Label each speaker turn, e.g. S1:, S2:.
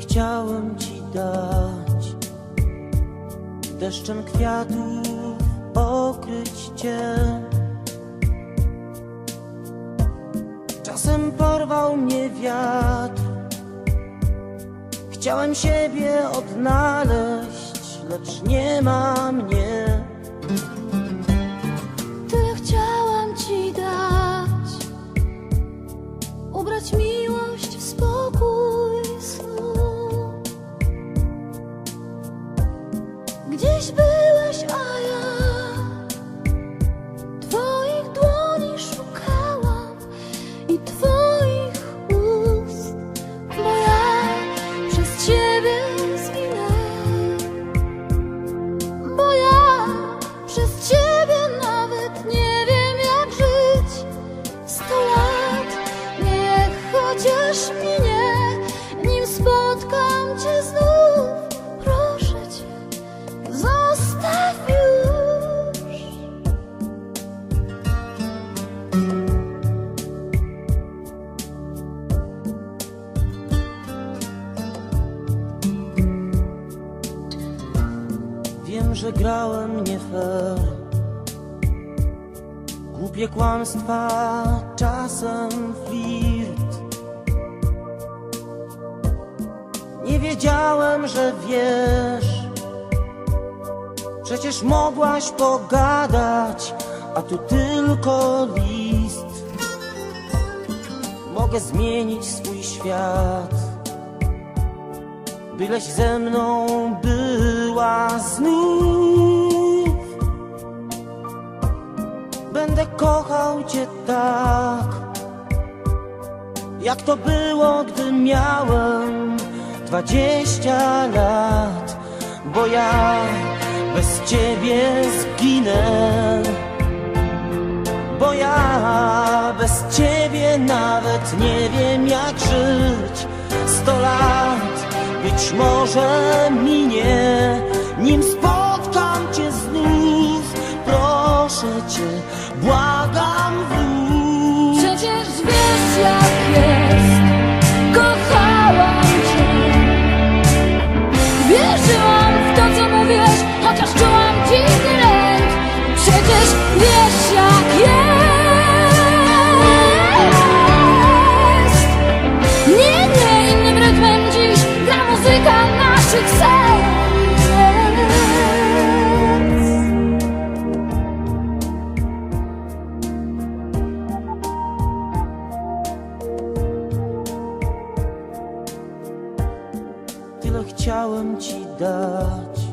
S1: Chciałem ci dać. Deszczem kwiatów okryć cię. Czasem porwał mnie wiatr. Chciałem siebie odnaleźć Lecz nie ma mnie
S2: ich
S1: will. Że grałem nie fair. Głupie kłamstwa, czasem flirt. Nie wiedziałem, że wiesz. Przecież mogłaś pogadać A tu tylko list. Mogę zmienić swój świat Byleś ze mną była znów. Będę kochał cię tak Jak to było, gdy miałem dwadzieścia lat. Bo ja bez ciebie zginę. Bo ja bez ciebie nawet nie wiem jak żyć. Sto lat być może minie Nim spotkam chciałem ci dać.